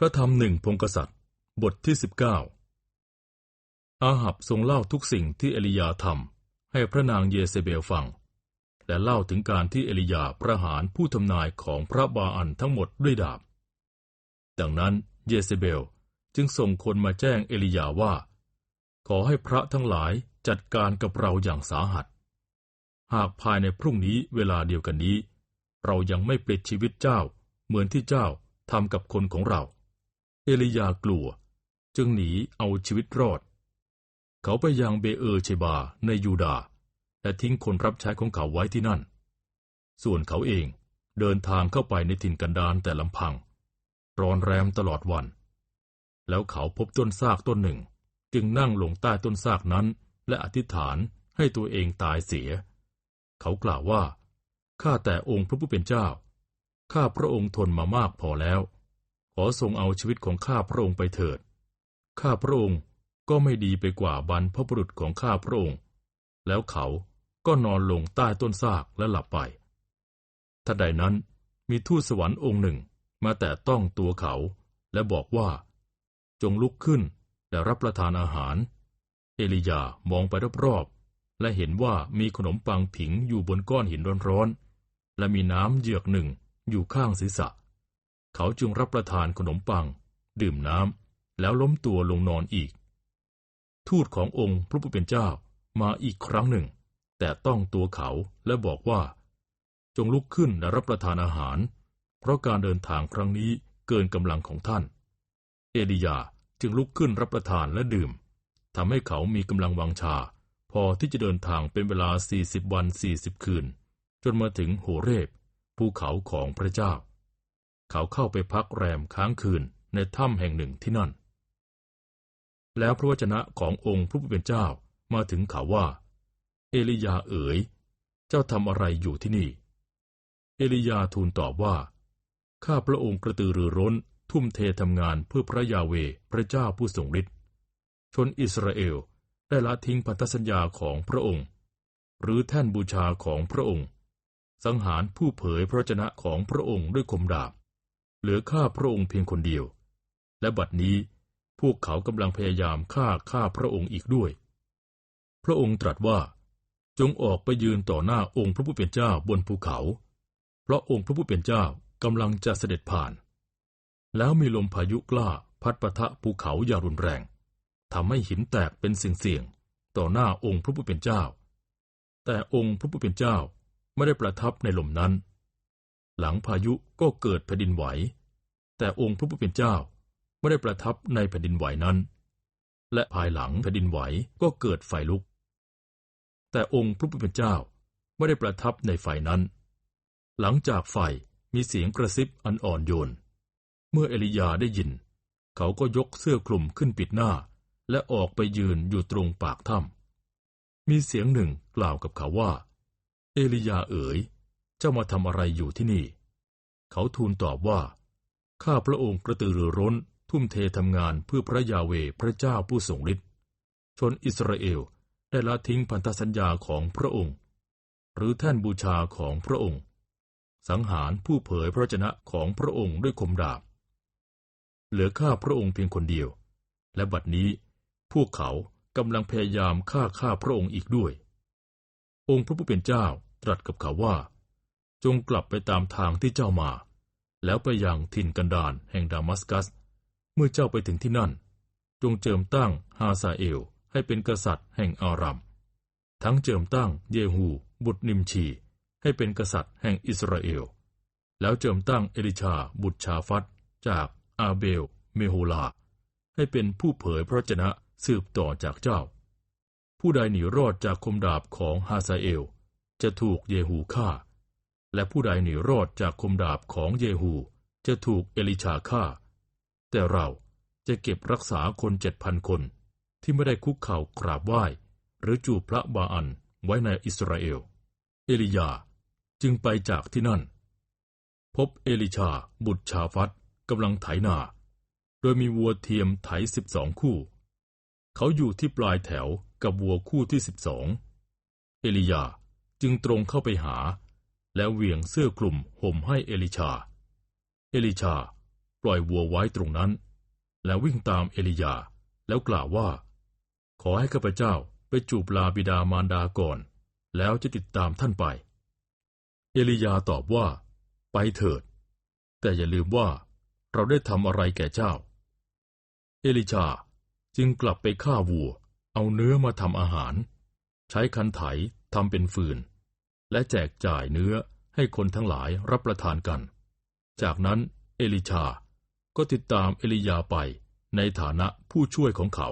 พระธรรมหนึ่งพงกษัตริย์ บทที่สิบเก้าอาหับทรงเล่าทุกสิ่งที่เอลียาทำให้พระนางเยเซเบลฟัง และเล่าถึงการที่เอลียาประหารผู้ทำนายของพระบาอันทั้งหมดด้วยดาบ ดังนั้นเยเซเบลจึงส่งคนมาแจ้งเอลียาว่า ขอให้พระทั้งหลายจัดการกับเราอย่างสาหัส หากภายในพรุ่งนี้เวลาเดียวกันนี้ เรายังไม่ปลิดชีวิตเจ้าเหมือนที่เจ้าทำกับคนของเรา เอลียากลัว จึงหนีเอาชีวิตรอด เขาไปยังเบเออเชบาในยูดาและทิ้งคนรับใช้ของเขาไว้ที่นั่น ส่วนเขาเองเดินทางเข้าไปในถิ่นกันดารแต่ลำพัง ร้อนแรมตลอดวัน แล้วเขาพบต้นซากต้นหนึ่ง จึงนั่งลงใต้ต้นซากนั้น และอธิษฐานให้ตัวเองตายเสีย เขากล่าวว่า ข้าแต่องค์พระผู้เป็นเจ้า ข้าพระองค์ทนมามากพอแล้ว อทรงเอาชีวิตของข้าพระองค์ไปเถิด ข้าพระองค์ก็ไม่ดีไปกว่าบรรพบุรุษของข้าพระองค์ แล้วเขาก็นอนลงใต้ต้นซากและหลับไปทันใดนั้นมีทูตสวรรค์องค์หนึ่งมาแต่ต้องตัวเขา และบอกว่า จงลุกขึ้นและรับประทานอาหาร เอลียามองไปรอบๆและเห็นว่ามีขนมปังผิงอยู่บนก้อนหินร้อนๆและมีน้ำเยือกหนึ่งอยู่ข้างศีรษะเเขาจึงรับประทานขนมปัง ดื่มน้ำ แล้วล้มตัวลงนอนอีก ทูตขององค์พระผู้เป็นเจ้ามาอีกครั้งหนึ่ง แต่ต้องตัวเขาและบอกว่า จงลุกขึ้นและรับประทานอาหาร เพราะการเดินทางครั้งนี้เกินกำลังของท่าน เอลียาจึงลุกขึ้นรับประทานและดื่มทำให้เขามีกำลังวังชา พอที่จะเดินทางเป็นเวลาสี่สิบวันสี่สิบคืน จนมาถึงโหเรบภูเขาของพระเจ้า เขาเข้าไปพักแรมค้างคืนในถ้ำแห่งหนึ่งที่นั่น แล้วพระวจนะขององค์พระผู้เป็นเจ้ามาถึงเขาว่า เอลียาเอ๋ย เจ้าทำอะไรอยู่ที่นี่ เอลียาทูลตอบว่า ข้าพระองค์กระตือรือร้นทุ่มเททำงานเพื่อพระยาเวพระเจ้าผู้ทรงฤทธิ์ชนอิสราเอลได้ละทิ้งพันธสัญญาของพระองค์ หรือแท่นบูชาของพระองค์ สังหารผู้เผยพระชนะของพระองค์ด้วยคมดาบ ลือข้าพระองค์เพียงคนเดียว และบัดนี้พวกเขากำลังพยายามฆ่าข้าพระองค์อีกด้วย พระองค์ตรัสว่า จงออกไปยืนต่อหน้าองค์พระผู้เป็นเจ้าบนภูเขา เพราะองค์พระผู้เป็นเจ้ากำลังจะเสด็จผ่าน แล้วมีลมพายุกล้าพัดปะทะภูเขาอย่างรุนแรงทำให้หินแตกเป็นเสียงๆต่อหน้าองค์พระผู้เป็นเจ้า แต่องค์พระผู้เป็นเจ้าไม่ได้ประทับในลมนั้น หลังพายุก็เกิดแผ่นดินไหว แต่องค์พระผู้เป็นเจ้าไม่ได้ประทับในแผ่นดินไหวนั้น และภายหลังแผ่นดินไหวก็เกิดไฟลุก แต่องค์พระผู้เป็นเจ้าไม่ได้ประทับในไฟนั้น หลังจากไฟมีเสียงกระซิบอันอ่อนโยน เมื่อเอลียาได้ยิน เขาก็ยกเสื้อคลุมขึ้นปิดหน้า และออกไปยืนอยู่ตรงปากถ้ำมีเสียงหนึ่งกล่าวกับเขาว่า เอลียาเอ๋ย เจ้ามาทำอะไรอยู่ที่นี่ เขาทูลตอบว่า ข้าพระองค์กระตือรือร้น ทุ่มเททำงานเพื่อพระยาเวพระเจ้าผู้ทรงฤทธิ์ชนอิสราเอลได้ละทิ้งพันธสัญญาของพระองค์ หรือแท่นบูชาของพระองค์ สังหารผู้เผยพระชนะของพระองค์ด้วยคมดาบ เหลือข้าพระองค์เพียงคนเดียว และบัดนี้พวกเขากำลังพยายามฆ่าข้าพระองค์อีกด้วย องค์พระผู้เป็นเจ้าตรัสกับเขาว่า จงกลับไปตามทางที่เจ้ามา แล้วไปยังถิ่นกันดารแห่งดามัสกัส เมื่อเจ้าไปถึงที่นั่น จงเจิมตั้งฮาซาเอลให้เป็นกษัตริย์แห่งอารัม ทั้งเจิมตั้งเยฮูบุตรนิมชี ให้เป็นกษัตริย์แห่งอิสราเอล แล้วเจิมตั้งเอลิชาบุตรชาฟัตจากอาเบล เมโฮลา ให้เป็นผู้เผยพระชนะสืบต่อจากเจ้า ผู้ใดหนีรอดจากคมดาบของฮาซาเอล จะถูกเยฮูฆ่า และผู้ใดหนีรอดจากคมดาบของเยฮูจะถูกเอลิชาฆ่า แต่เราจะเก็บรักษาคนเจ็ดพันคนที่ไม่ได้คุกเข่ากราบไหว้ หรือจูบพระบาอันไว้ในอิสราเอล เอลียาจึงไปจากที่นั่น พบเอลิชาบุตรชาฟัตกำลังไถนา โดยมีวัวเทียมไถสิบสองคู่ เขาอยู่ที่ปลายแถวกับวัวคู่ที่สิบสองเอลียาจึงตรงเข้าไปหา แล้วเหวี่ยงเสื้อคลุมห่มให้เอลิชา เอลิชา ปล่อยวัวไว้ตรงนั้น แล้ววิ่งตามเอลียา แล้วกล่าวว่า ขอให้ข้าพเจ้าไปจูบลาบิดามารดาก่อน แล้วจะติดตามท่านไป เอลียาตอบว่า ไปเถิด แต่อย่าลืมว่าเราได้ทำอะไรแก่เจ้า เอลิชาจึงกลับไปฆ่าวัว เอาเนื้อมาทำอาหาร ใช้คันไถทำเป็นฟืน และแจกจ่ายเนื้อให้คนทั้งหลายรับประทานกัน จากนั้นเอลิชาก็ติดตามเอลียาไปในฐานะผู้ช่วยของเขา